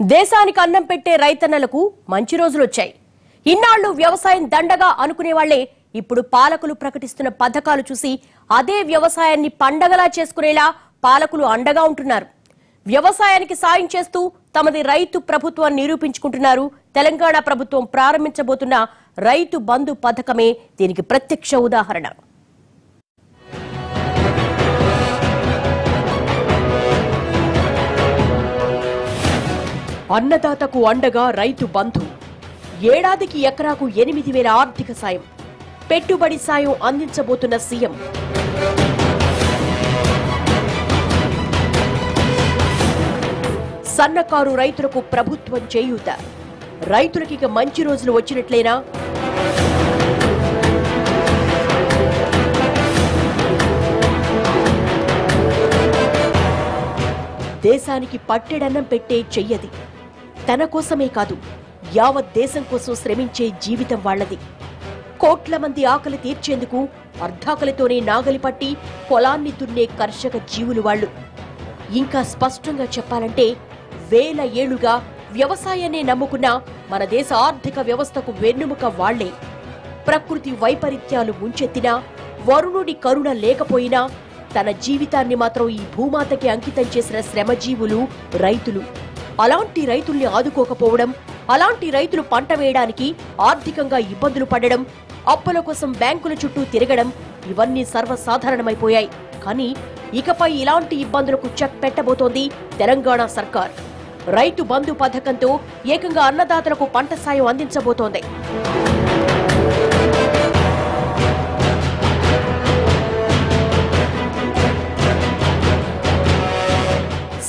దేశానికి అన్నం పెట్టే రైతన్నలకు మంచి రోజులొచ్చాయి. ఇన్నాళ్ళు వ్యవసాయం దండగా అనుకునే వాళ్ళే ఇప్పుడు పాలకులు ప్రకటిస్తున్న పథకాలు చూసి అదే వ్యవసాయాన్ని పండగలా చేసుకునేలా పాలకులు అండగా ఉంటున్నారు. వ్యవసాయానికి సాయం చేస్తూ తమది రైతు ప్రభుత్వాన్ని నిరూపించుకుంటున్నారు. తెలంగాణ ప్రభుత్వం ప్రారంభించబోతున్న రైతు బంధు పథకమే దీనికి ప్రత్యక్ష ఉదాహరణ. అన్నదాతకు అండగా రైతు బంధు. ఏడాదికి ఎకరాకు ఎనిమిది వేల ఆర్థిక సాయం. పెట్టుబడి సాయం అందించబోతున్న సీఎం. సన్నకారు రైతులకు ప్రభుత్వం చేయూత. రైతులకి ఇక మంచి రోజులు వచ్చినట్లేనా? దేశానికి పట్టెడన్నం పెట్టే చెయ్యది. తన కోసమే కాదు యావత్ దేశం కోసం శ్రమించే జీవితం వాళ్ళది. కోట్ల మంది ఆకలి తీర్చేందుకు అర్ధాకలితోనే నాగలి పట్టి పొలాన్ని దున్నే కర్షక జీవులు వాళ్ళు. ఇంకా స్పష్టంగా చెప్పాలంటే వేల ఏళ్ళుగా వ్యవసాయాన్ని నమ్ముకున్న మన దేశ ఆర్థిక వ్యవస్థకు వెన్నుముక వాళ్ళే ప్రకృతి వైపరీత్యాలు ముంచెత్తినా వరుణుడి కరుణ లేకపోయినా తన జీవితాన్ని మాత్రం ఈ భూమాతకి అంకితం చేసిన శ్రమజీవులు రైతులు. అలాంటి రైతుల్ని ఆదుకోకపోవడం అలాంటి రైతులు పంట వేయడానికి ఆర్థికంగా ఇబ్బందులు పడడం అప్పుల కోసం బ్యాంకుల చుట్టూ తిరగడం ఇవన్నీ సర్వసాధారణమైపోయాయి. కానీ ఇకపై ఇలాంటి ఇబ్బందులకు చెక్ పెట్టబోతోంది తెలంగాణ సర్కార్. రైతు బంధు పథకంతో ఏకంగా అన్నదాతలకు పంట సాయం అందించబోతోంది.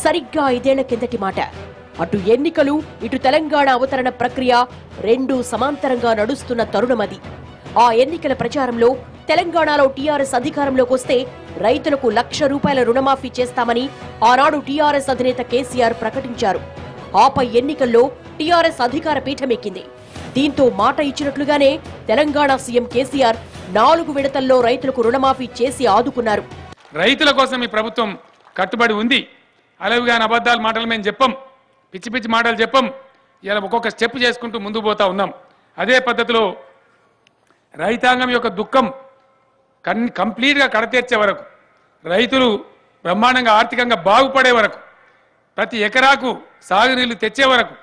సరిగ్గా ఐదేళ్ళ కిందటి మాట. అటు ఎన్నికలు ఇటు తెలంగాణ అవతరణ ప్రక్రియ రెండు సమాంతరంగా నడుస్తున్న తరుణమది ఆ ఎన్నికల ప్రచారంలో తెలంగాణలో టీఆర్ఎస్ అధికారంలోకి వస్తే రైతులకు లక్ష రూపాయల రుణమాఫీ చేస్తామని ఆనాడు టీఆర్ఎస్ అధినేత కేసీఆర్ ప్రకటించారు. ఆపై ఎన్నికల్లో టీఆర్ఎస్ అధికార పీఠమెక్కింది. దీంతో మాట ఇచ్చినట్లుగానే తెలంగాణ సీఎం కేసీఆర్ నాలుగు విడతల్లో రైతులకు రుణమాఫీ చేసి ఆదుకున్నారు. రైతుల కోసం ఈ ప్రభుత్వం కట్టుబడి ఉంది. అలవిగాని అబద్ధాలు మాటలు మేము చెప్పం. పిచ్చి పిచ్చి మాటలు చెప్పం. ఇలా ఒక్కొక్క స్టెప్ చేసుకుంటూ ముందుకు పోతా ఉన్నాం. అదే పద్ధతిలో రైతాంగం యొక్క దుఃఖం కన్ కంప్లీట్గా కడతీర్చే వరకు రైతులు బ్రహ్మాండంగా ఆర్థికంగా బాగుపడే వరకు ప్రతి ఎకరాకు సాగునీళ్ళు తెచ్చే వరకు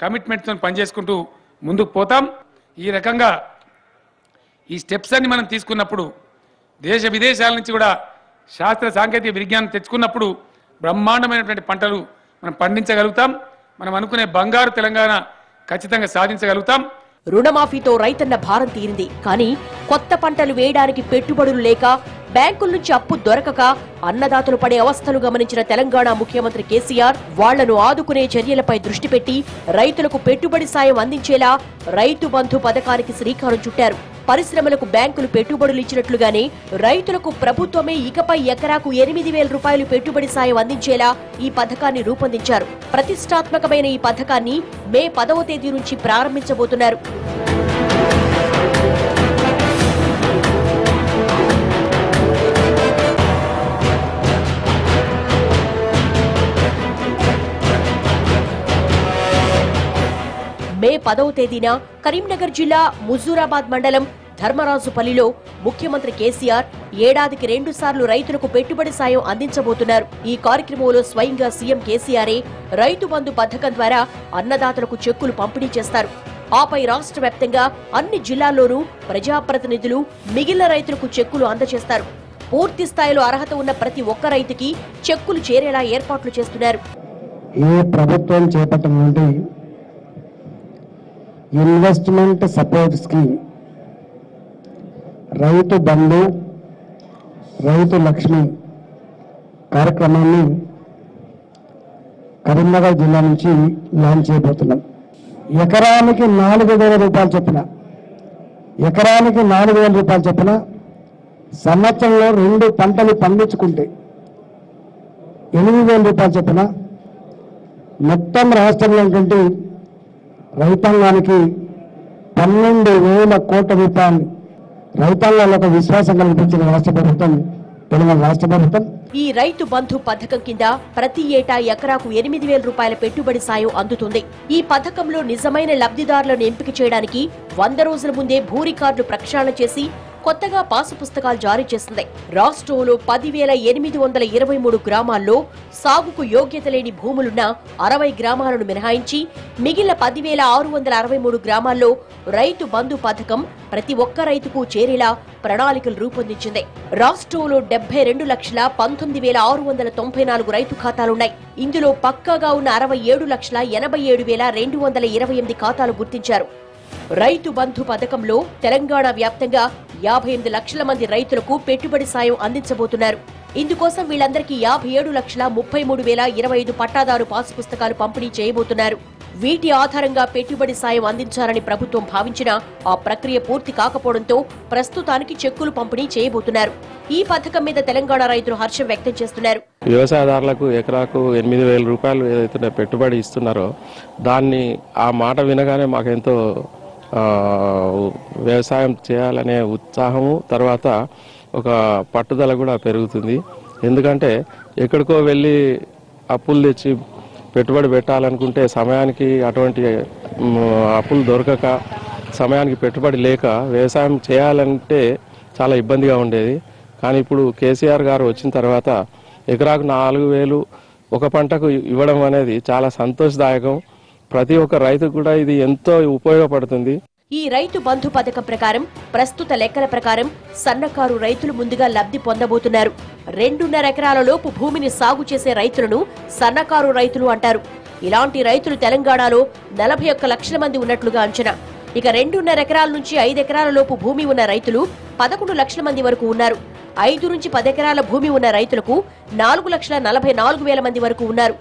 కమిట్మెంట్తో పనిచేసుకుంటూ ముందుకు పోతాం. ఈ రకంగా ఈ స్టెప్స్ అన్ని మనం తీసుకున్నప్పుడు దేశ విదేశాల నుంచి కూడా శాస్త్ర సాంకేతిక విజ్ఞానం తెచ్చుకున్నప్పుడు బ్రహ్మాండమైనటువంటి పంటలు మనం పండించగలుగుతాం. మనం అనుకునే బంగారు తెలంగాణ ఖచ్చితంగా సాధించగలుగుతాం. రుణమాఫీతో రైతన్న భారం తీరింది. కానీ కొత్త పంటలు వేయడానికి పెట్టుబడులు లేక బ్యాంకుల నుంచి అప్పు దొరకక అన్నదాతలు పడే అవస్థలు గమనించిన తెలంగాణ ముఖ్యమంత్రి కేసీఆర్ వాళ్ళను ఆదుకునే చర్యలపై దృష్టి పెట్టి రైతులకు పెట్టుబడి సాయం అందించేలా రైతు బంధు పథకానికి శ్రీకారం చుట్టారు. పరిశ్రమలకు బ్యాంకులు పెట్టుబడులు ఇచ్చినట్లుగానే రైతులకు ప్రభుత్వమే ఇకపై ఎకరాకు ఎనిమిది వేల రూపాయలు పెట్టుబడి సాయం అందించేలా ఈ పథకాన్ని రూపొందించారు. ప్రతిష్టాత్మకమైన ఈ పథకాన్ని మే పదవ తేదీ నుంచి ప్రారంభించబోతున్నారు. మే పదవ తేదీన కరీంనగర్ జిల్లా ముజూరాబాద్ మండలం ధర్మరాజుపల్లిలో ముఖ్యమంత్రి కేసీఆర్ ఏడాదికి రెండు సార్లు రైతులకు పెట్టుబడి సాయం అందించబోతున్నారు. ఈ కార్యక్రమంలో స్వయంగా సీఎం కేసీఆరే రైతు బంధు పథకం ద్వారా అన్నదాతలకు చెక్కులు పంపిణీ చేస్తారు. ఆపై రాష్ట్ర వ్యాప్తంగా అన్ని జిల్లాల్లోనూ ప్రజాప్రతినిధులు మిగిలిన రైతులకు చెక్కులు అందజేస్తారు. పూర్తి స్థాయిలో అర్హత ఉన్న ప్రతి ఒక్క రైతుకి చెక్కులు చేరేలా ఏర్పాట్లు చేస్తున్నారు. ఈ ప్రభుత్వం చేపట్టిన నుండి investment support scheme. Rythu Bandhu రైతు లక్ష్మి కార్యక్రమాన్ని కరీంనగర్ జిల్లా నుంచి లాంచ్ చేయబోతున్నాం. ఎకరానికి నాలుగు వేల రూపాయలు చొప్పున ఎకరానికి నాలుగు వేల రూపాయలు చొప్పున సంవత్సరంలో రెండు పంటలు పండించుకుంటే ఎనిమిది వేల రూపాయలు చొప్పున మొత్తం రాష్ట్రంలో ఉన్నటువంటి రైతాంగానికి పన్నెండు వేల కోట్ల రూపాయలు రైతాంగాలకు విశ్వాసం కల్పించిన రాష్ట్ర ప్రభుత్వం తెలంగాణ రాష్ట్ర ప్రభుత్వం. ఈ రైతు బంధు పథకం కింద ప్రతి ఏటా ఎకరాకు ఎనిమిది వేల రూపాయల పెట్టుబడి సాయం అందుతుంది. ఈ పథకంలో నిజమైన లబ్ధిదారులను ఎంపిక చేయడానికి వంద రోజుల ముందే భూ రికార్డులు ప్రక్షాళన చేసి కొత్తగా పాసు పుస్తకాలు జారీ చేసింది. రాష్ట్రంలో పదివేల ఎనిమిది వందల ఇరవై మూడు గ్రామాల్లో సాగుకు యోగ్యత లేని భూములున్న అరవై గ్రామాలను మినహాయించి మిగిలిన పదివేల ఆరు వందల అరవై మూడు గ్రామాల్లో రైతు బంధు పథకం ప్రతి ఒక్క రైతుకు చేరేలా ప్రణాళికలు రూపొందించింది. రాష్ట్రంలో డెబ్బై రెండు లక్షల పంతొమ్మిది వేల ఆరు వందల తొంభై నాలుగు రైతు ఖాతాలున్నాయి. ఇందులో పక్కాగా ఉన్న అరవై ఏడు లక్షల ఎనభై ఏడు వేల రెండు వందల ఇరవై ఎనిమిది ఖాతాలు గుర్తించారు. రైతు బంధు పథకంలో తెలంగాణ వ్యాప్తంగా యాభై ఎనిమిది లక్షల మంది రైతులకు పెట్టుబడి సాయం అందించబోతున్నారు. ఇందుకోసం వీళ్ళందరికీ యాభై ఏడు లక్షల ముప్పై మూడు వేల ఇరవై ఐదు పట్టాదారు పాసు పుస్తకాలు పంపిణీ చేయబోతున్నారు. వీటి ఆధారంగా పెట్టుబడి సాయం అందించాలని ప్రభుత్వం భావించినా ఆ ప్రక్రియ పూర్తి కాకపోవడంతో ప్రస్తుతానికి చెక్కులు పంపిణీ చేయబోతున్నారు. ఈ పథకం మీద తెలంగాణ రైతులు హర్షం వ్యక్తం చేస్తున్నారు. వ్యవసాయదారులకు ఎకరాకు ఎనిమిది వేల రూపాయలు ఏదైతే పెట్టుబడి ఇస్తున్నారో దాన్ని ఆ మాట వినగానే మాకెంతో వ్యవసాయం చేయాలనే ఉత్సాహము తర్వాత ఒక పట్టుదల కూడా పెరుగుతుంది. ఎందుకంటే ఎక్కడికో వెళ్ళి అప్పులు తెచ్చి పెట్టుబడి పెట్టాలనుకుంటే సమయానికి అటువంటి అప్పులు దొరకక సమయానికి పెట్టుబడి లేక వ్యవసాయం చేయాలంటే చాలా ఇబ్బందిగా ఉండేది. కానీ ఇప్పుడు కేసీఆర్ గారు వచ్చిన తర్వాత ఎకరాకు నాలుగు వేలు ఒక పంటకు ఇవ్వడం అనేది చాలా సంతోషదాయకం. ప్రతి ఒక్క రైతు కూడా ఇది ఎంతో ఉపయోగపడుతుంది. ఈ రైతు బంధు పథకం ప్రకారం ప్రస్తుత లెక్కల ప్రకారం సన్నకారు రైతులు ముందుగా లబ్ధి పొందబోతున్నారు. రెండున్నర ఎకరాల లోపు భూమిని సాగు చేసే రైతులను సన్నకారు రైతులు అంటారు. ఇలాంటి రైతులు తెలంగాణలో నలభై ఒక్క లక్షల మంది ఉన్నట్లుగా అంచనా. ఇక రెండున్నర ఎకరాల నుంచి ఐదు ఎకరాల లోపు భూమి ఉన్న రైతులు పదకొండు లక్షల మంది వరకు ఉన్నారు. ఐదు నుంచి పది ఎకరాల భూమి ఉన్న రైతులకు నాలుగు లక్షల నలభై నాలుగు వేల మంది వరకు ఉన్నారు.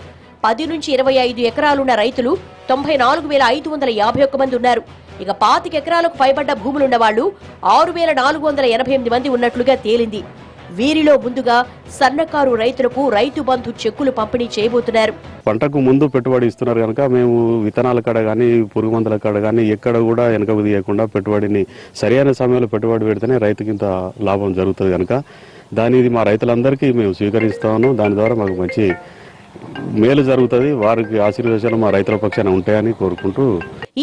పది నుంచి ఇరవై ఐదు ఎకరాలున్న రైతులు తొంభై నాలుగు వేల ఐదు వందల యాభై ఒక్క మంది ఉన్నారు. ఇక పాతిక ఎకరాలకు పైబడ్డ భూములున్న వాళ్ళు ఆరు వేల నాలుగు వందల ఎనభై ఎనిమిది మంది ఉన్నట్లుగా తేలింది. వీరిలో ముందుగా సన్నకారు రైతులకు రైతు బంధు చెక్కులు పంపిణీ చేయబోతున్నారు. పంటకు ముందు పెట్టుబడి ఇస్తున్నారు కనుక మేము విత్తనాల కాడ కానీ పురుగు మందుల కాడ కానీ ఎక్కడ కూడా వెనక తీయకుండా పెట్టుబడిని సరైన సమయంలో పెట్టుబడి పెడితేనే రైతుకి ఇంత లాభం జరుగుతుంది కనుక దాని ఇది మా రైతులందరికీ మేము స్వీకరిస్తాము దాని ద్వారా మాకు మంచి మేలు జరుగుతుంది వారికి ఆశీర్వచనాలు మా రైతుల పక్షాన ఉంటాయని కోరుకుంటూ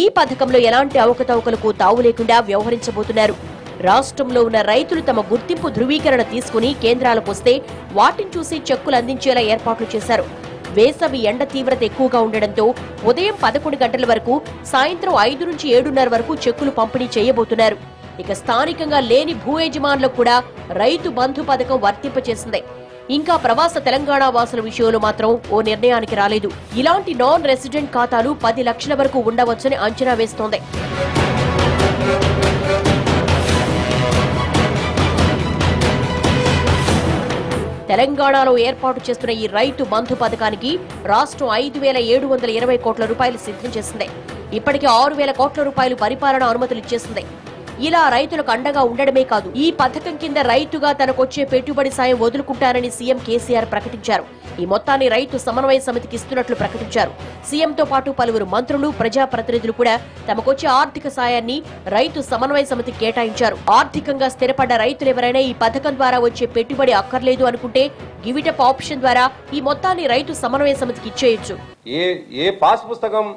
ఈ పథకంలో ఎలాంటి అవకతవకలకు తావు లేకుండా వ్యవహరించబోతున్నారు. రాష్ట్రంలో ఉన్న రైతులు తమ గుర్తింపు ధృవీకరణ తీసుకుని కేంద్రాలకు వస్తే వాటిని చూసి చెక్కులు అందించేలా ఏర్పాట్లు చేశారు. వేసవి ఎండ తీవ్రత ఎక్కువగా ఉండడంతో ఉదయం పదకొండు గంటల వరకు సాయంత్రం ఐదు నుంచి ఏడున్నర వరకు చెక్కులు పంపిణీ చేయబోతున్నారు. ఇక స్థానికంగా లేని భూ యజమానులకు కూడా రైతు బంధు పథకం వర్తింపచేసింది. ఇంకా ప్రవాస తెలంగాణ వాసుల విషయంలో మాత్రం ఓ నిర్ణయానికి రాలేదు. ఇలాంటి నాన్ రెసిడెంట్ ఖాతాలు పది లక్షల వరకు ఉండవచ్చని అంచనా వేస్తోంది. తెలంగాణలో ఏర్పాటు చేస్తున్న ఈ రైతు బంధు పథకానికి రాష్ట్రం ఐదు వేల ఏడు వందల ఇరవై కోట్ల రూపాయలు సిద్ధం చేసింది. ఇప్పటికే ఆరు వేల కోట్ల రూపాయలు పరిపాలన అనుమతులు ఇచ్చేసింది. ఇలా రైతులకు అండగా ఉండడమే కాదు ఈ పథకం కింద రైతుగా తనకొచ్చే పెట్టుబడి సాయం వదులుకుంటారని సీఎం కేసీఆర్ ప్రకటించారు. ఈ మొత్తాన్ని రైతు సమన్వయ సమితికి ఇస్తున్నట్లు ప్రకటించారు. సీఎంతో పాటు పలువురు మంత్రులు ప్రజాప్రతినిధులు కూడా తమకొచ్చే ఆర్థిక సాయాన్ని రైతు సమన్వయ సమితికి కేటాయించారు. ఆర్థికంగా స్థిరపడ్డ రైతులు ఎవరైనా ఈ పథకం ద్వారా వచ్చే పెట్టుబడి అక్కర్లేదు అనుకుంటే గివిటప్ ఆప్షన్ ద్వారా ఈ మొత్తాన్ని రైతు సమన్వయ సమితికి ఇచ్చేయొచ్చు. ఏ ఏ పాస్ పుస్తకం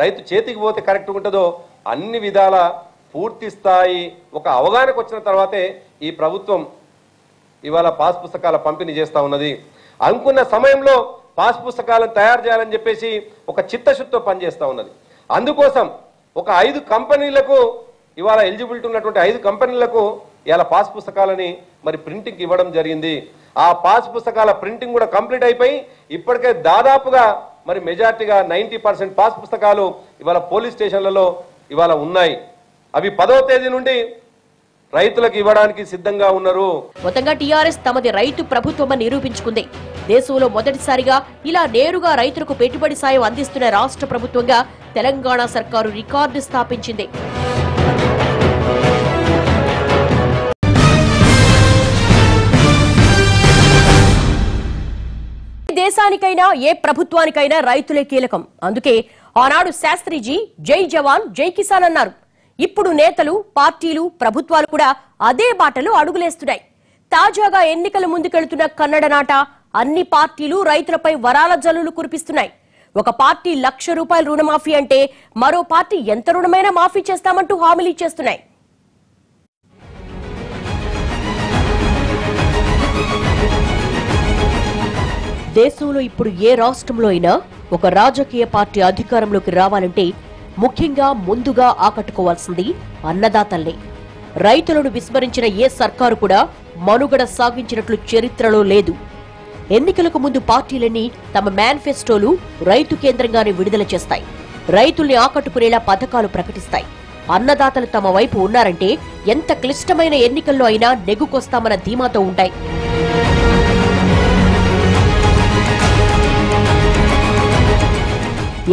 రైతు చేతికి పోతే కరెక్ట్ ఉంటుందో అన్ని విధాల పూర్తి స్థాయి ఒక అవగాహనకు వచ్చిన తర్వాతే ఈ ప్రభుత్వం ఇవాళ పాస్ పుస్తకాల పంపిణీ చేస్తూ ఉన్నది. అనుకున్న సమయంలో పాస్ పుస్తకాలను తయారు చేయాలని చెప్పేసి ఒక చిత్తశుద్ధితో పనిచేస్తూ ఉన్నది. అందుకోసం ఒక ఐదు కంపెనీలకు ఇవాళ ఎలిజిబిలిటీ ఉన్నటువంటి ఐదు కంపెనీలకు ఇవాళ పాస్ పుస్తకాలని మరి ప్రింటింగ్ ఇవ్వడం జరిగింది. ఆ పాస్ పుస్తకాల ప్రింటింగ్ కూడా కంప్లీట్ అయిపోయి ఇప్పటికే దాదాపుగా మరి మెజార్టీగా నైంటీ పర్సెంట్ పాస్ పుస్తకాలు ఇవాళ పోలీస్ స్టేషన్లలో ఇవాళ ఉన్నాయి. అవి పదవ తేదీ నుండి రైతులకు ఇవ్వడానికి సిద్ధంగా ఉన్నారు. మొత్తంగా టీఆర్ఎస్ తమది రైతు ప్రభుత్వమని నిరూపించుకుంది. దేశంలో మొదటిసారిగా ఇలా నేరుగా రైతులకు పెట్టుబడి సాయం అందిస్తున్న రాష్ట్ర ప్రభుత్వంగా తెలంగాణ సర్కారు రికార్డు స్థాపించింది. దేశానికైనా ఏ ప్రభుత్వానికైనా రైతులే కీలకం. అందుకే ఆనాడు శాస్త్రిజీ జై జవాన్ జై కిసాన్ అన్నారు. ఇప్పుడు నేతలు పార్టీలు ప్రభుత్వాలు కూడా అదే బాటలో అడుగులేస్తున్నాయి. తాజాగా ఎన్నికల ముందుకెళ్తున్న కన్నడ నాట అన్ని పార్టీలు రైతులపై వరాల జల్లులు కురిపిస్తున్నాయి. ఒక పార్టీ లక్ష రూపాయల రుణమాఫీ అంటే మరో పార్టీ ఎంత రుణమైనా మాఫీ చేస్తామంటూ హామీలు ఇచ్చేస్తున్నాయి. దేశంలో ఇప్పుడు ఏ రాష్ట్రంలో అయినా ఒక రాజకీయ పార్టీ అధికారంలోకి రావాలంటే ముఖ్యంగా ముందుగా ఆకట్టుకోవాల్సింది అన్నదాతల్ని. రైతులను విస్మరించిన ఏ సర్కారు కూడా మనుగడ సాగించినట్లు చరిత్రలో లేదు. ఎన్నికలకు ముందు పార్టీలన్నీ తమ మేనిఫెస్టోలు రైతు కేంద్రంగానే విడుదల చేస్తాయి. రైతుల్ని ఆకట్టుకునేలా పథకాలు ప్రకటిస్తాయి. అన్నదాతలు తమ వైపు ఉన్నారంటే ఎంత క్లిష్టమైన ఎన్నికల్లో అయినా నెగ్గుకొస్తామన్న ధీమాతో ఉంటాయి.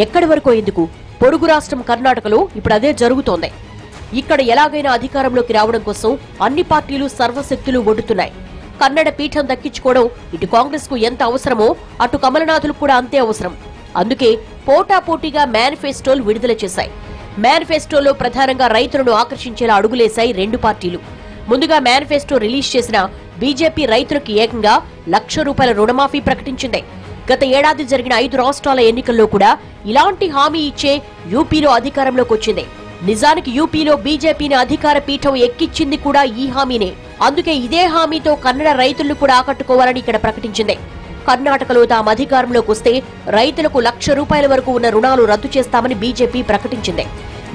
ఎక్కడి వరకు ఎందుకు? పొరుగు రాష్ట్రం కర్ణాటకలో ఇప్పుడు అదే జరుగుతోంది. ఇక్కడ ఎలాగైనా అధికారంలోకి రావడం కోసం అన్ని పార్టీలు సర్వశక్తులు ఒడ్డుతున్నాయి. కన్నడ పీఠం దక్కించుకోవడం ఇటు కాంగ్రెస్కు ఎంత అవసరమో అటు కమలనాథులకు కూడా అంతే అవసరం. అందుకే పోటాపోటీగా మేనిఫెస్టోలు విడుదల చేశాయి. మేనిఫెస్టోలో ప్రధానంగా రైతులను ఆకర్షించేలా అడుగులేశాయి రెండు పార్టీలు. ముందుగా మేనిఫెస్టో రిలీజ్ చేసిన బీజేపీ రైతులకు ఏకంగా లక్ష రూపాయల రుణమాఫీ ప్రకటించింది. గత ఏడాది జరిగిన ఐదు రాష్ట్రాల ఎన్నికల్లో కూడా ఇలాంటి హామీ ఇచ్చే యూపీలో అధికారంలోకి వచ్చింది. నిజానికి యూపీలో బీజేపీని అధికార పీఠం ఎక్కిచ్చింది కూడా ఈ హామీనే. అందుకే ఇదే హామీతో కన్నడ రైతులను కూడా ఆకట్టుకోవాలని ఇక్కడ ప్రకటించింది. కర్ణాటకలో తాము అధికారంలోకి వస్తే రైతులకు లక్ష రూపాయల వరకు ఉన్న రుణాలు రద్దు చేస్తామని బీజేపీ ప్రకటించింది.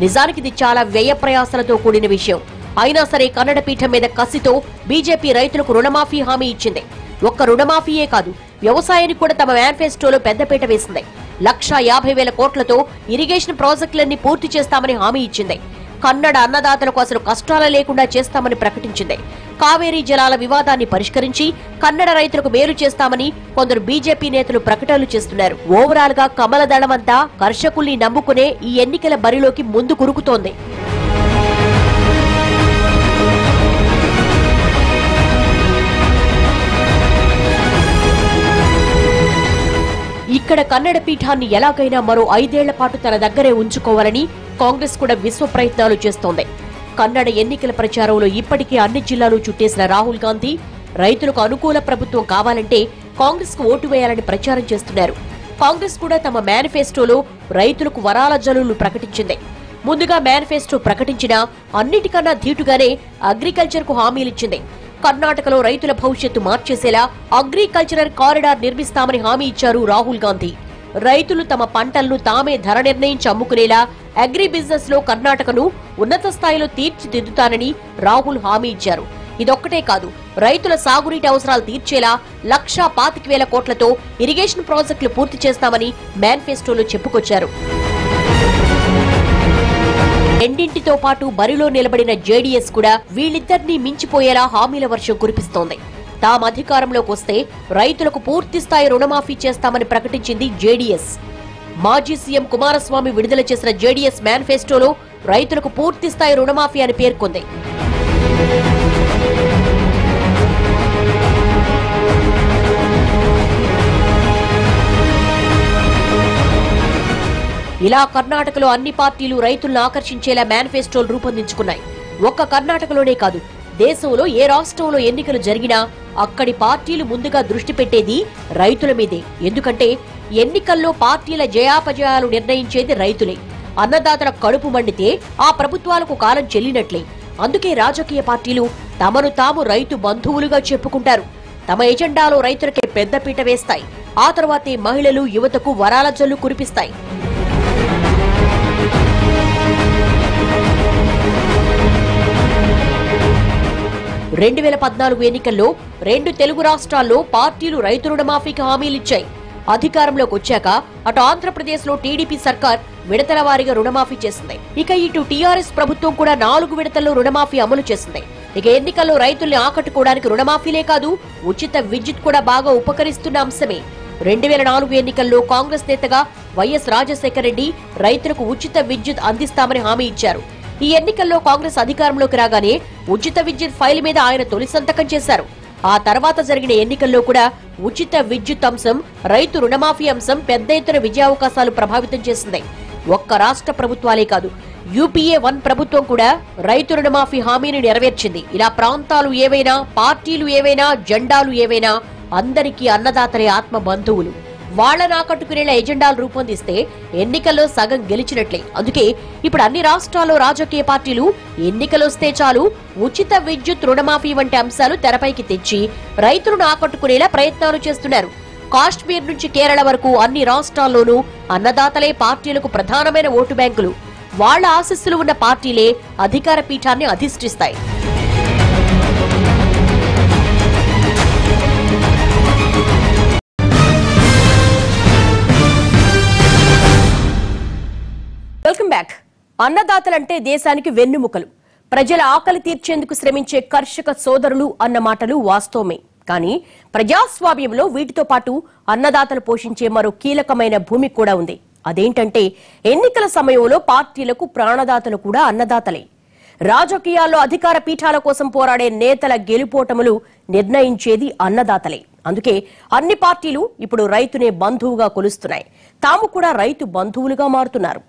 నిజానికి ఇది చాలా వ్యయ ప్రయాసలతో కూడిన విషయం. అయినా సరే కన్నడ పీఠం మీద కసితో బీజేపీ రైతులకు రుణమాఫీ హామీ ఇచ్చింది. ఒక్క రుణమాఫీయే కాదు వ్యవసాయానికి కూడా తమ మేనిఫెస్టోలో పెద్దపీట వేసింది. లక్షా యాభై వేల కోట్లతో ఇరిగేషన్ ప్రాజెక్టులన్నీ పూర్తి చేస్తామని హామీ ఇచ్చింది. కన్నడ అన్నదాతలకు అసలు కష్టాలు లేకుండా చేస్తామని ప్రకటించింది. కావేరీ జలాల వివాదాన్ని పరిష్కరించి కన్నడ రైతులకు మేలు చేస్తామని కొందరు బీజేపీ నేతలు ప్రకటనలు చేస్తున్నారు. ఓవరాల్గా కమల దళమంతా కర్షకుల్ని నమ్ముకునే ఈ ఎన్నికల బరిలోకి ముందు కురుకుతోంది ఇక్కడ కన్నడ పీఠాన్ని ఎలాగైనా మరో ఐదేళ్ళ పాటు తన దగ్గరే ఉంచుకోవాలని కాంగ్రెస్ కూడా విశ్వ ప్రయత్నాలు చేస్తోంది. కన్నడ ఎన్నికల ప్రచారంలో ఇప్పటికే అన్ని జిల్లాలు చుట్టేసిన రాహుల్ గాంధీ రైతులకు అనుకూల ప్రభుత్వం కావాలంటే కాంగ్రెస్కు ఓటు వేయాలని ప్రచారం చేస్తున్నారు. కాంగ్రెస్ కూడా తమ మేనిఫెస్టోలో రైతులకు వరాల జల్లులు ప్రకటించింది. ముందుగా మేనిఫెస్టో ప్రకటించిన అన్నిటికన్నా ధీటుగానే అగ్రికల్చర్కు హామీలిచ్చింది. కర్ణాటకలో రైతుల భవిష్యత్తు మార్చేసేలా అగ్రికల్చరల్ కారిడార్ నిర్మిస్తామని హామీ ఇచ్చారు రాహుల్ గాంధీ. రైతులు తమ పంటలను తామే ధర నిర్ణయించి అమ్ముకునేలా అగ్రి బిజినెస్లో కర్ణాటకను ఉన్నత స్థాయిలో తీర్చిదిద్దుతానని రాహుల్ హామీ ఇచ్చారు. ఇదొక్కటే కాదు రైతుల సాగునీటి అవసరాలు తీర్చేలా లక్షా పాతిక వేల కోట్లతో ఇరిగేషన్ ప్రాజెక్టులు పూర్తి చేస్తామని మేనిఫెస్టోలో చెప్పుకొచ్చారు. రెండింటితో పాటు బరిలో నిలబడిన జేడీఎస్ కూడా వీళ్ళిద్దరినీ మించిపోయేలా హామీల వర్షం కురిపిస్తోంది. తాము అధికారంలోకి వస్తే రైతులకు పూర్తిస్థాయి రుణమాఫీ చేస్తామని ప్రకటించింది జేడీఎస్. మాజీ సీఎం కుమారస్వామి విడుదల చేసిన జేడీఎస్ మేనిఫెస్టోలో రైతులకు పూర్తిస్థాయి రుణమాఫీ అని పేర్కొంది. ఇలా కర్ణాటకలో అన్ని పార్టీలు రైతులను ఆకర్షించేలా మేనిఫెస్టోలు రూపొందించుకున్నాయి. ఒక్క కర్ణాటకలోనే కాదు దేశంలో ఏ రాష్ట్రంలో ఎన్నికలు జరిగినా అక్కడి పార్టీలు ముందుగా దృష్టి పెట్టేది రైతుల మీదే. ఎందుకంటే ఎన్నికల్లో పార్టీల జయాపజయాలు నిర్ణయించేది రైతులే. అన్నదాతల కడుపు మండితే ఆ ప్రభుత్వాలకు కాలం చెల్లినట్లే. అందుకే రాజకీయ పార్టీలు తమను తాము రైతు బంధువులుగా చెప్పుకుంటారు. తమ ఎజెండాలో రైతులకే పెద్దపీట వేస్తాయి. ఆ తర్వాతే మహిళలు యువతకు వరాల జల్లు కురిపిస్తాయి. రెండు వేల పద్నాలుగు ఎన్నికల్లో రెండు తెలుగు రాష్ట్రాల్లో పార్టీలు రైతు రుణమాఫీకి హామీలిచ్చాయి. అధికారంలోకి వచ్చాక అటు ఆంధ్రప్రదేశ్లో టీడీపీ సర్కార్ విడతల వారీగా రుణమాఫీ చేసింది. ఇక ఇటు టీఆర్ఎస్ ప్రభుత్వం కూడా నాలుగు విడతల్లో రుణమాఫీ అమలు చేసింది. ఇక ఎన్నికల్లో రైతుల్ని ఆకట్టుకోవడానికి రుణమాఫీలే కాదు ఉచిత విద్యుత్ కూడా బాగా ఉపకరిస్తున్న అంశమే. రెండు వేల నాలుగు ఎన్నికల్లో కాంగ్రెస్ నేతగా వైఎస్ రాజశేఖర రెడ్డి రైతులకు ఉచిత విద్యుత్ అందిస్తామని హామీ ఇచ్చారు. ఈ ఎన్నికల్లో కాంగ్రెస్ అధికారంలోకి రాగానే ఉచిత విద్యుత్ ఫైల్ మీద ఆయన తొలి సంతకం చేశారు. ఆ తర్వాత జరిగిన ఎన్నికల్లో కూడా ఉచిత విద్యుత్ అంశం రైతు రుణమాఫీ అంశం పెద్ద ఎత్తున విజయావకాశాలు ప్రభావితం చేసింది. ఒక్క రాష్ట్ర ప్రభుత్వాలే కాదు యూపీఏ వన్ ప్రభుత్వం కూడా రైతు రుణమాఫీ హామీని నెరవేర్చింది. ఇలా ప్రాంతాలు ఏవైనా పార్టీలు ఏవైనా జెండాలు ఏవైనా అందరికీ అన్నదాతలే ఆత్మ బంధువులు. వాళ్ళని ఆకట్టుకునేలా ఎజెండాలు రూపొందిస్తే ఎన్నికల్లో సగం గెలిచినట్లే. అందుకే ఇప్పుడు అన్ని రాష్ట్రాల్లో రాజకీయ పార్టీలు ఎన్నికలొస్తే చాలు ఉచిత విద్యుత్ రుణమాఫీ వంటి అంశాలు తెరపైకి తెచ్చి రైతులను ఆకట్టుకునేలా ప్రయత్నాలు చేస్తున్నారు. కాశ్మీర్ నుంచి కేరళ వరకు అన్ని రాష్ట్రాల్లోనూ అన్నదాతలే పార్టీలకు ప్రధానమైన ఓటు బ్యాంకులు. వాళ్ళ ఆశస్సులు ఉన్న పార్టీలే అధికార పీఠాన్ని అధిష్ఠిస్తాయి వెల్కమ్ బ్యాక్. అన్నదాతలంటే దేశానికి వెన్నుముకలు. ప్రజల ఆకలి తీర్చేందుకు శ్రమించే కర్షక సోదరులు అన్న మాటలు వాస్తవమే. కానీ ప్రజాస్వామ్యంలో వీటితో పాటు అన్నదాతలు పోషించే మరో కీలకమైన భూమి కూడా ఉంది. అదేంటంటే ఎన్నికల సమయంలో పార్టీలకు ప్రాణదాతలు కూడా అన్నదాతలే. రాజకీయాల్లో అధికార పీఠాల కోసం పోరాడే నేతల గెలుపోటములు నిర్ణయించేది అన్నదాతలే. అందుకే అన్ని పార్టీలు ఇప్పుడు రైతునే బంధువుగా కొలుస్తున్నాయి. తాము కూడా రైతు బంధువులుగా మారుతున్నారు.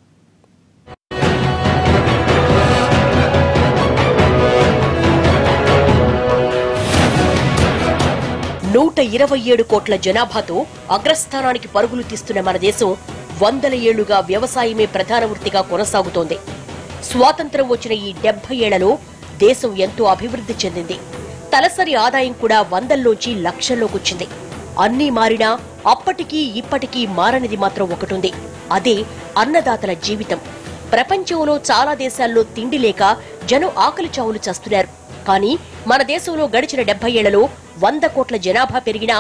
నూట ఇరవై ఏడు కోట్ల జనాభాతో అగ్రస్థానానికి పరుగులు తీస్తున్న మన దేశం వందల ఏళ్ళుగా వ్యవసాయమే ప్రధాన వృత్తిగా కొనసాగుతోంది. స్వాతంత్రం వచ్చిన ఈ డెబ్బై ఏళ్ళలో దేశం ఎంతో అభివృద్ధి చెందింది. తలసరి ఆదాయం కూడా వందల్లోంచి లక్షల్లోకొచ్చింది అన్నీ మారినా అప్పటికీ ఇప్పటికీ మారనిది మాత్రం ఒకటుంది. అదే అన్నదాతల జీవితం. ప్రపంచంలో చాలా దేశాల్లో తిండి లేక జనం ఆకలి చావులు చేస్తున్నారు. కానీ మన దేశంలో గడిచిన డెబ్బై ఏళ్ళలో వంద కోట్ల జనాభా పెరిగినా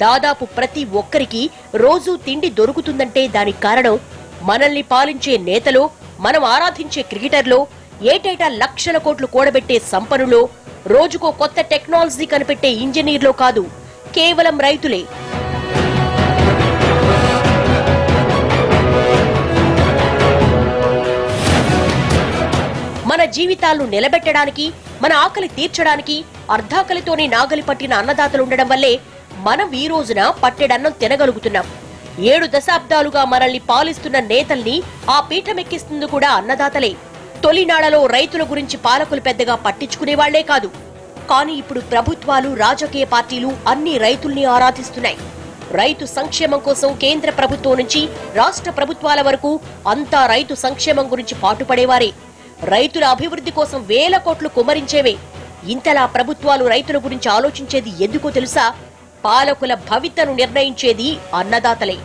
దాదాపు ప్రతి ఒక్కరికి రోజూ తిండి దొరుకుతుందంటే దానికి కారణం మనల్ని పాలించే నేతలో మనం ఆరాధించే క్రికెటర్లో ఏటేటా లక్షల కోట్లు కూడబెట్టే సంపన్నులో రోజుకో కొత్త టెక్నాలజీ కనిపెట్టే ఇంజనీర్లో కాదు కేవలం రైతులే. మన జీవితాలను నిలబెట్టడానికి మన ఆకలి తీర్చడానికి అర్ధాకలితోనే నాగలి పట్టిన అన్నదాతలు ఉండడం వల్లే మనం ఈ రోజున పట్టెడన్నం తినగలుగుతున్నాం. ఏడు దశాబ్దాలుగా మనల్ని పాలిస్తున్న నేతల్ని ఆ పీఠమెక్కిస్తుంది కూడా అన్నదాతలే. తొలినాళ్ళలో రైతుల గురించి పాలకులు పెద్దగా పట్టించుకునేవాళ్ళే కాదు. కానీ ఇప్పుడు ప్రభుత్వాలు రాజకీయ పార్టీలు అన్ని రైతుల్ని ఆరాధిస్తున్నాయి. రైతు సంక్షేమం కోసం కేంద్ర ప్రభుత్వం నుంచి రాష్ట్ర ప్రభుత్వాల వరకు అంతా రైతు సంక్షేమం గురించి పాటుపడేవారే. రైతుల అభివృద్ధి కోసం వేల కోట్లు కుమరించేవే ఇంతలా ప్రభుత్వాలు రైతుల గురించి ఆలోచించేది ఎందుకో తెలుసా? పాలకుల భవితను నిర్ణయించేది అన్నదాతలే.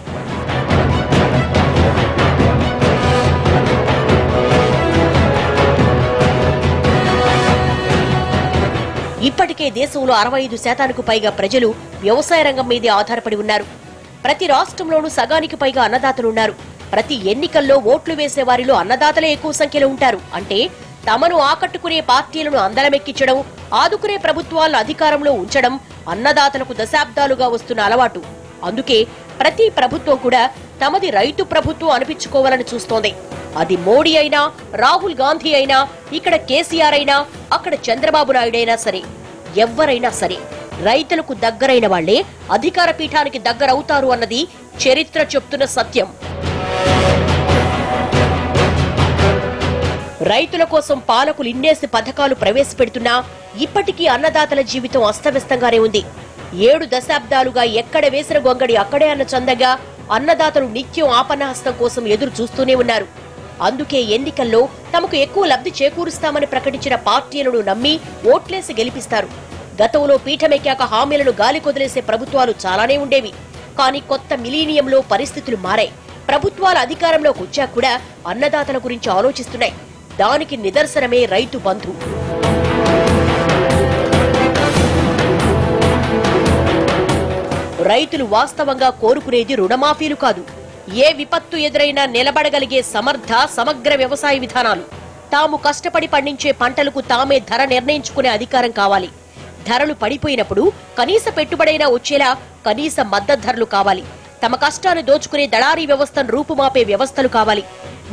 ఇప్పటికే దేశంలో అరవై ఐదు శాతానికి పైగా ప్రజలు వ్యవసాయ రంగం మీదే ఆధారపడి ఉన్నారు. ప్రతి రాష్ట్రంలోనూ సగానికి పైగా అన్నదాతలున్నారు ప్రతి ఎన్నికల్లో ఓట్లు వేసే వారిలో అన్నదాతలే ఎక్కువ సంఖ్యలో ఉంటారు. అంటే తమను ఆకట్టుకునే పార్టీలను అందలమెక్కించడం ఆదుకునే ప్రభుత్వాలను అధికారంలో ఉంచడం అన్నదాతలకు దశాబ్దాలుగా వస్తున్న అలవాటు. అందుకే ప్రతి ప్రభుత్వం కూడా తమది రైతు ప్రభుత్వం అనిపించుకోవాలని చూస్తోంది. అది మోడీ అయినా రాహుల్ గాంధీ అయినా ఇక్కడ కేసీఆర్ అయినా అక్కడ చంద్రబాబు నాయుడైనా సరే. ఎవ్వరైనా సరే రైతులకు దగ్గరైన వాళ్ళే అధికార పీఠానికి దగ్గరవుతారు అన్నది చరిత్ర చెప్తున్న సత్యం. రైతుల కోసం పాలకులు ఇన్నేసి పథకాలు ప్రవేశపెడుతున్నా ఇప్పటికీ అన్నదాతల జీవితం అస్తవ్యస్తంగానే ఉంది. ఏడు దశాబ్దాలుగా ఎక్కడ వేసిన గొంగడి అక్కడే అన్న చందగా అన్నదాతలు నిత్యం ఆపన్నహస్తం కోసం ఎదురు చూస్తూనే ఉన్నారు. అందుకే ఎన్నికల్లో తమకు ఎక్కువ లబ్ధి చేకూరుస్తామని ప్రకటించిన పార్టీలను నమ్మి ఓట్లేసి గెలిపిస్తారు. గతంలో పీఠమెక్కాక హామీలను గాలి కొదిలేసే ప్రభుత్వాలు చాలానే ఉండేవి. కానీ కొత్త మిలీనియంలో పరిస్థితులు మారాయి. ప్రభుత్వాలు అధికారంలోకి వచ్చాక కూడా అన్నదాతల గురించి ఆలోచిస్తున్నాయి. దానికి నిదర్శనమే రైతు బంధు. రైతులు వాస్తవంగా కోరుకునేది రుణమాఫీలు కాదు. ఏ విపత్తు ఎదురైనా నిలబడగలిగే సమర్థ సమగ్ర వ్యవసాయ విధానాలు. తాము కష్టపడి పండించే పంటలకు తామే ధర నిర్ణయించుకునే అధికారం కావాలి. ధరలు పడిపోయినప్పుడు కనీస పెట్టుబడైనా వచ్చేలా కనీస మద్దతు ధరలు కావాలి. తమ కష్టాన్ని దోచుకునే దళారీ వ్యవస్థను రూపుమాపే వ్యవస్థలు కావాలి.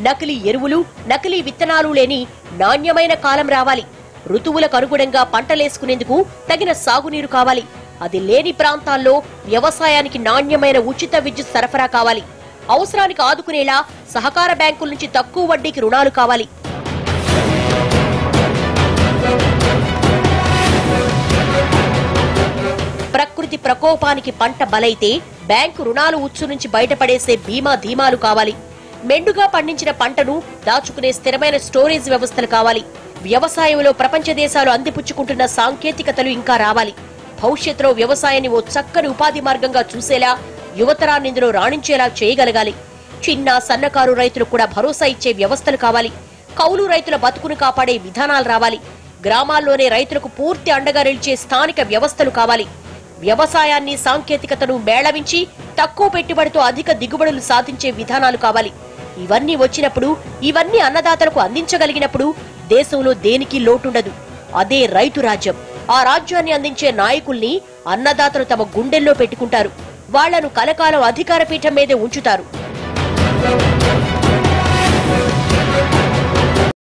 నకిలీ ఎరువులు నకిలీ విత్తనాలు లేని నాణ్యమైన కాలం రావాలి. ఋతువులకు అనుగుణంగా పంటలేసుకునేందుకు తగిన సాగునీరు కావాలి. అది లేని ప్రాంతాల్లో వ్యవసాయానికి నాణ్యమైన ఉచిత విద్యుత్ సరఫరా కావాలి. అవసరానికి ఆదుకునేలా సహకార బ్యాంకుల నుంచి తక్కువ వడ్డీకి రుణాలు కావాలి. ప్రకృతి ప్రకోపానికి పంట బలైతే బ్యాంకు రుణాలు ఉచ్చు నుంచి బయటపడేసే బీమా ధీమాలు కావాలి. మెండుగా పండించిన పంటను దాచుకునే స్థిరమైన స్టోరేజ్ వ్యవస్థలు కావాలి. వ్యవసాయంలో ప్రపంచ దేశాలు అందిపుచ్చుకుంటున్న సాంకేతికతలు ఇంకా రావాలి. భవిష్యత్తులో వ్యవసాయాన్ని ఓ చక్కని ఉపాధి మార్గంగా చూసేలా యువతరాన్ని ఇందులో రాణించేలా చేయగలగాలి. చిన్న సన్నకారు రైతులు కూడా భరోసా ఇచ్చే వ్యవస్థలు కావాలి. కౌలు రైతుల బతుకును కాపాడే విధానాలు రావాలి. గ్రామాల్లోనే రైతులకు పూర్తి అండగా నిలిచే స్థానిక వ్యవస్థలు కావాలి. వ్యవసాయాన్ని సాంకేతికతను మేళవించి తక్కువ పెట్టుబడితో అధిక దిగుబడులు సాధించే విధానాలు కావాలి. ఇవన్నీ వచ్చినప్పుడు ఇవన్నీ అన్నదాతలకు అందించగలిగినప్పుడు దేశంలో దేనికి లోటుండదు. అదే రైతు రాజ్యం. ఆ రాజ్యాన్ని అందించే నాయకుల్ని అన్నదాతలు తమ గుండెల్లో పెట్టుకుంటారు. వాళ్ళను కలకాలం అధికార పీఠం మీదే ఉంచుతారు.